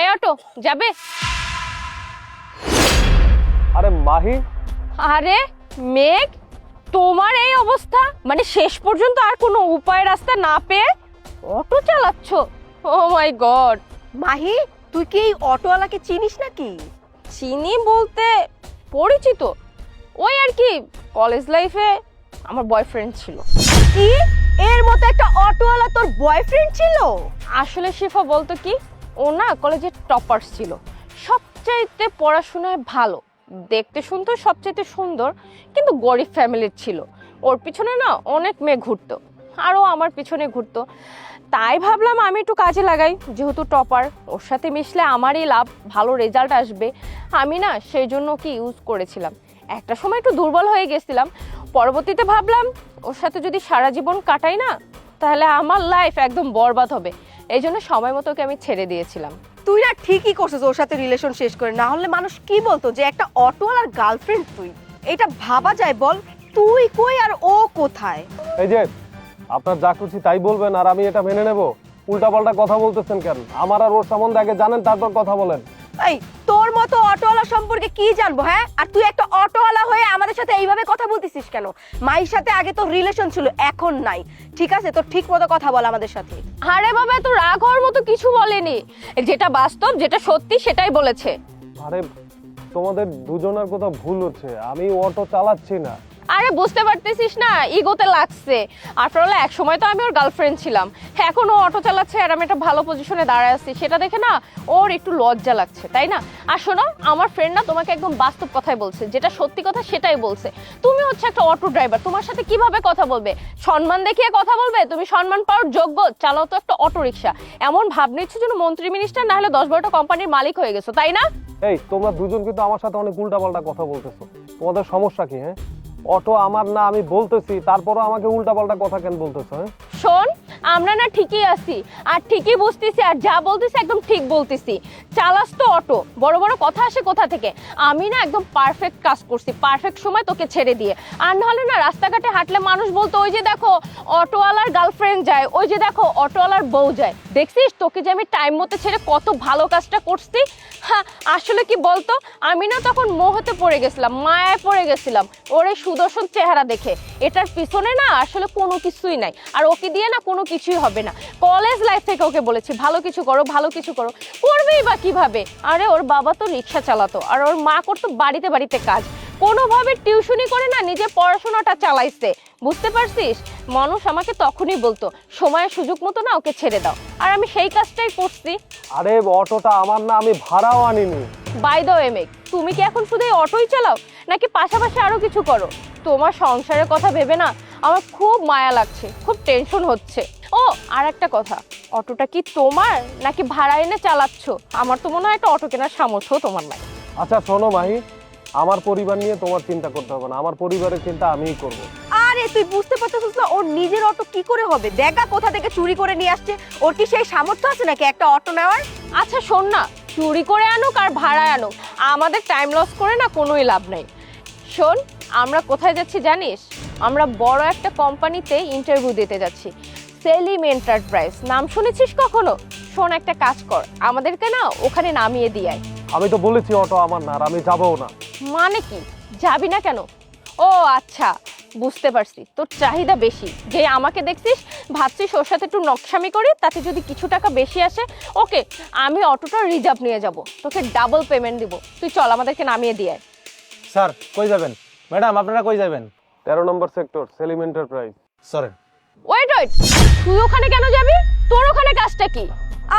এই অটো যাবে? আরে মাহি। আরে মেঘ তোমার এই অবস্থা? মানে শেষ পর্যন্ত আর কোনো উপায় রাস্তা না পেয়ে অটো চালাচ্ছ? Oh my god. মাহি তুই কি এই অটোওয়ালাকে চিনিস নাকি? চিনি বলতে পরিচিত। ওই আর কি কলেজ লাইফে আমার বয়ফ্রেন্ড ছিল। কি? এর মতো একটা অটোওয়ালা তোর বয়ফ্রেন্ড ছিল? আসলে শিফা বলতো কি? ও না কলেজের টপার্স ছিল। সবচাইতে পড়াশোনায় ভালো। দেখতে শুনতো সবচাইতে সুন্দর, কিন্তু গরিব ফ্যামিলির ছিল। ওর পিছনে না অনেক মেয়ে ঘুরতো আরও আমার পিছনে ঘুরতো। তাই ভাবলাম আমি একটু কাজে লাগাই, যেহেতু টপার। ওর সাথে মিশলে আমারই লাভ, ভালো রেজাল্ট আসবে। আমি না সেই জন্য কি ইউজ করেছিলাম। একটা সময় একটু দুর্বল হয়ে গেছিলাম। পরবর্তীতে ভাবলাম, ওর সাথে যদি সারা জীবন কাটাই না, তাহলে আমার লাইফ একদম বরবাদ হবে। এই জন্য সময় মতো ওকে আমি ছেড়ে দিয়েছিলাম। তুই না ঠিকই করছিস ওর সাথে রিলেশন শেষ করে। না হলে মানুষ কি বলতো যে একটা অটোওয়ালার গার্লফ্রেন্ড তুই? এটা ভাবা যায় বল তুই কই আর ও কোথায়? এই যে আপনার যা খুশি তাই বলবেন আর আমি এটা মেনে নেব। উল্টাপাল্টা কথা বলতেছেন কেন? আমার আর ওর সম্বন্ধে আগে জানেন তারপর কথা বলেন। এই মতো অটোওয়ালা সম্পর্কে কি জানব হ্যাঁ? আর তুই একটা অটোওয়ালা হয়ে আমাদের সাথে এইভাবে কথা বলতেছিস কেন? মায়ের সাথে আগে তো রিলেশন ছিল এখন নাই। ঠিক আছে? তো ঠিক মতো কথা বল আমাদের সাথে। আরে বাবা এত রাগ হওয়ার মতো কিছু বলেনি। যেটা বাস্তব যেটা সত্যি সেটাই বলেছে। আরে তোমাদের দুজনের কথা ভুল হচ্ছে। আমি অটো চালাচ্ছি না। আরে, বুঝতে পারতেছিস না, ইগোতে লাগছে। আফটার অল এক সময় তো আমি ওর গার্লফ্রেন্ড ছিলাম। এখন ও অটো চালাচ্ছে আর আমি একটা ভালো পজিশনে দাঁড়ায় আছি। সেটা দেখে না ওর একটু লজ্জা লাগছে, তাই না? আর শোনো, আমার ফ্রেন্ড না তোমাকে একদম বাস্তব কথাই বলছে। যেটা সত্যি কথা সেটাই বলছে। তুমি হচ্ছে একটা অটো ড্রাইভার তোমার সাথে কীভাবে কথা বলবে? সম্মান দেখিয়ে কথা বলবে? তুমি সম্মান পাওয়ার যোগ্য? চালাও তো একটা অটো রিক্সা এমন ভাব নিচ্ছ যেন মন্ত্রী মিনিস্টার না হলে দশ বারোটা কোম্পানির মালিক হয়ে গেছো, তাই না? এই, তোমরা দুজন কিন্তু আমার সাথে অনেক উল্টাপাল্টা কথা বলতেছো। তোমাদের সমস্যা কি হ্যাঁ? অটো আমার না আমি বলতেছি তারপরও আমাকে উল্টাপাল্টা কথা কেন বলতেছ হ্যাঁ? শোন আমরা না ঠিকই আছি, আর ঠিকই বুঝতেছি, আর যা বলতেছি একদম ঠিক বলতেছি। চালাস তো অটো, বড় বড় কথা আসে কোথা থেকে? আমি না একদম পারফেক্ট কাজ করছি পারফেক্ট সময় তোকে ছেড়ে দিয়ে। আর নাহলে না রাস্তাঘাটে হাঁটলে মানুষ বলতো, ওই যে দেখো, অটোওয়ালার গার্লফ্রেন্ড যায়, ওই যে দেখো, অটোওয়ালার বউ যায়। দেখছিস? তোকে যে আমি টাইম মতো ছেড়ে কত ভালো কাজটা করছি? হ্যাঁ আসলে কি বলতো? আমি না তখন মোহতে পড়ে গেছিলাম, মায়ায় পড়ে গেছিলাম, ওর এই সুদর্শন চেহারা দেখে। এটার পিছনে না আসলে কোনো কিছুই নাই। আর ওকে দিয়ে না কোনো কিছুই হবে না। কলেজ লাইফ থেকে ওকে বলেছি ভালো কিছু করো ভালো কিছু করো। করবেই বা কীভাবে? আরে ওর বাবা তো রিক্সা চালাতো আর ওর মা করতো বাড়িতে বাড়িতে কাজ। কোনোভাবে টিউশনি করে না নিজে পড়াশোনাটা চালাইছে। বুঝতে পারছিস? মানুষ আমাকে তখনই বলতো সময়ের সুযোগ মতো না ওকে ছেড়ে দাও। আর আমি সেই কাজটাই করছি। আরে অটোটা আমার না আমি ভাড়াও আনিনি। বাই দ্য এমেক তুমি কি এখন শুধু এই অটোই চালাও নাকি পাশাপাশি আরও কিছু করো? তোমার সংসারের কথা ভেবে না আমার খুব মায়া লাগছে খুব টেনশন হচ্ছে। ও আর একটা কথা। অটোটা কি তোমার নাকি ভাড়া এনে চালাচ্ছ? আমার তো মনে হয় একটা অটো কেনার সামর্থ্য তোমার নাই। আচ্ছা শোনো মাহি আমার পরিবার নিয়ে তোমার চিন্তা করতে হবে না। আমার পরিবারের চিন্তা আমিই করব। আরে তুই বুঝতে পারছিস না ওর নিজের অটো কি করে হবে? দেখা কোথা থেকে চুরি করে নিয়ে আসছে। ওর কি সেই সামর্থ্য আছে নাকি একটা অটো নেওয়ার? আচ্ছা শোন না চুরি করে আনুক আর ভাড়ায় আনুক আমাদের টাইম লস করে না কোনোই লাভ নেই। শোন আমরা কোথায় যাচ্ছি জানিস? আমরা বড় একটা কোম্পানিতে ইন্টারভিউ দিতে যাচ্ছি। সেলিম এন্টারপ্রাইজ নাম শুনেছিস কখনো? শোন একটা কাজ কর আমাদেরকে না ওখানে নামিয়ে দিয়ে আয়। আমি তো বলেছি অটো আমার না আর আমি যাবও না। মানে কি? যাবি না কেন? ও আচ্ছা বুঝতে পারছি। তোর চাহিদা বেশি। যে আমাকে দেখছিস ভাবছিস ওর সাথে একটু নকশামি করি তাতে যদি কিছু টাকা বেশি আসে ওকে আমি অটোটা রিজার্ভ নিয়ে যাব। তোকে ডাবল পেমেন্ট দিব। তুই চল আমাদেরকে নামিয়ে দিয়ে আয়। স্যার কই যাবেন? ম্যাডাম আপনারা কই যাবেন? তেরো নম্বর সেক্টর সেলিম এন্টারপ্রাইজ সরেন ওয়েট ওয়েট তুই ওখানে কেন যাবি? তোর ওখানে কাজটা কি?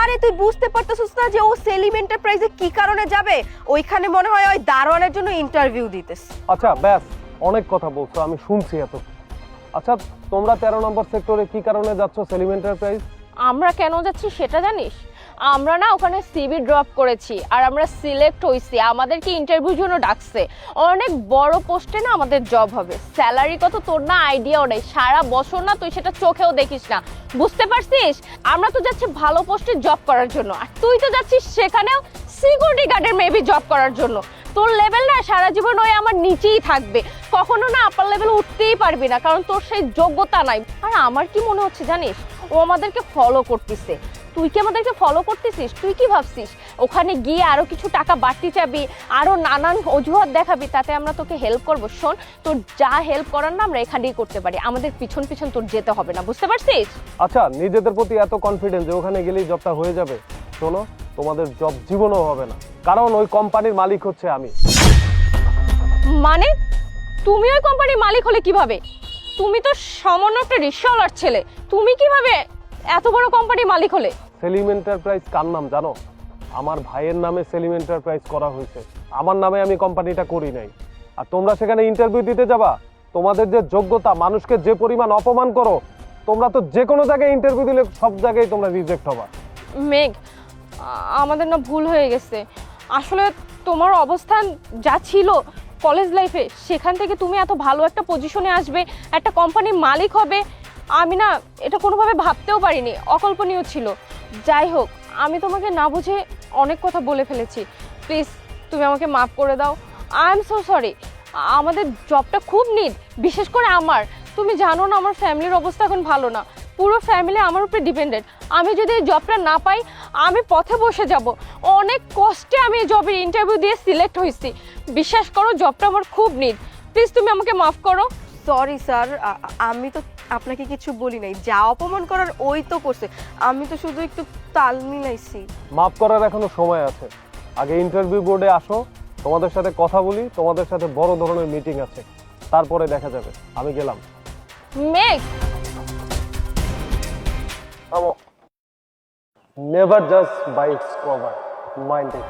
আরে তুই বুঝতে পারতেছিস না যে ও সেলিম এন্টারপ্রাইজে কি কারণে যাবে? ওইখানে মনে হয় ওই দারোয়ানের জন্য ইন্টারভিউ দিতেস আচ্ছা ব্যাস অনেক কথা বলছো আমি শুনছি এত। আচ্ছা তোমরা তেরো নম্বর সেক্টরে কি কারণে যাচ্ছ সেলিম এন্টারপ্রাইজ? আমরা কেন যাচ্ছি সেটা জানিস? আমরা না ওখানে সিভি ড্রপ করেছি, আর আমরা সিলেক্ট হয়েছি আমাদেরকে ইন্টারভিউ জন্য ডাকছে। অনেক বড় পোস্টে না আমাদের জব হবে। স্যালারি কত তোর না আইডিয়াও নেই। সারা বছর না তুই সেটা চোখেও দেখিস না। বুঝতে পারছিস? আমরা তো যাচ্ছি ভালো পোস্টে জব করার জন্য। আর তুই তো যাচ্ছিস সেখানেও সিকিউরিটি গার্ডের মেবি জব করার জন্য। তোর লেভেল না সারা জীবন ওই আমার নিচেই থাকবে। কখনো না আপার লেভেল উঠতেই পারবি না, কারণ তোর সেই যোগ্যতা নাই। আর আমার কি মনে হচ্ছে জানিস? ও আমাদেরকে ফলো করতেছে। তুই কি আমাদেরকে ফলো করতেছিস? তুই কি ভাবছিস? ওখানে গিয়ে আরও কিছু টাকা বাড়তি চাবি আরও নানান অজুহাত দেখাবি তাতে আমরা তোকে হেল্প করব। শোন তোর যা হেল্প করার না আমরা এখানেই করতে পারি। আমাদের পিছন পিছন তোর যেতে হবে না বুঝতে পারছিস? আচ্ছা নিজেদের প্রতি এত কনফিডেন্স যে ওখানে গেলেই জবটা হয়ে যাবে? শোনো তোমাদের জব জীবনও হবে না। কারণ ওই কোম্পানির মালিক হচ্ছে আমি। মানে? তুমি ওই কোম্পানির মালিক হলে কীভাবে? তুমি তো সামান্য একটা রিক্সাওয়ালার ছেলে। তুমি কীভাবে এত বড় কোম্পানির মালিক হলে? সেলিম এন্টারপ্রাইজ কার নাম জানো? আমার ভাইয়ের নামে সেলিম এন্টারপ্রাইজ করা হয়েছে। আমার নামে আমি কোম্পানিটা করি নাই। আর তোমরা সেখানে ইন্টারভিউ দিতে যাবা। তোমাদের যে যোগ্যতা মানুষকে যে পরিমাণ অপমান করো তোমরা তো যে কোনো জায়গায় ইন্টারভিউ দিলে সব জায়গায় তোমরা রিজেক্ট হবা। মেঘ আমাদের না ভুল হয়ে গেছে। আসলে তোমার অবস্থান যা ছিল কলেজ লাইফে সেখান থেকে তুমি এত ভালো একটা পজিশনে আসবে একটা কোম্পানির মালিক হবে আমি না এটা কোনোভাবে ভাবতেও পারিনি, অকল্পনীয় ছিল। যাই হোক, আমি তোমাকে না বুঝে অনেক কথা বলে ফেলেছি। প্লিজ, তুমি আমাকে মাফ করে দাও। I am so sorry. আমাদের জবটা খুব নিড, বিশেষ করে আমার। তুমি জানো না আমার ফ্যামিলির অবস্থা এখন ভালো না। পুরো ফ্যামিলি আমার উপরে ডিপেন্ডেন্ট। আমি যদি এই জবটা না পাই, আমি পথে বসে যাব। অনেক কষ্টে আমি এই জবের ইন্টারভিউ দিয়ে সিলেক্ট হয়েছি। বিশ্বাস করো, জবটা আমার খুব নিড। প্লিজ, তুমি আমাকে মাফ করো। সরি স্যার আমি তো আপনাকে কিছু বলি নাই। যা অপমান করার ওই তো করছে। আমি তো শুধু একটু তাল মিলাইছি। মাফ করার এখনও সময় আছে। আগে ইন্টারভিউ বোর্ডে আসো তোমাদের সাথে কথা বলি তোমাদের সাথে বড় ধরনের মিটিং আছে। তারপরে দেখা যাবে। আমি গেলাম। Megh! Never just bikes cover mind it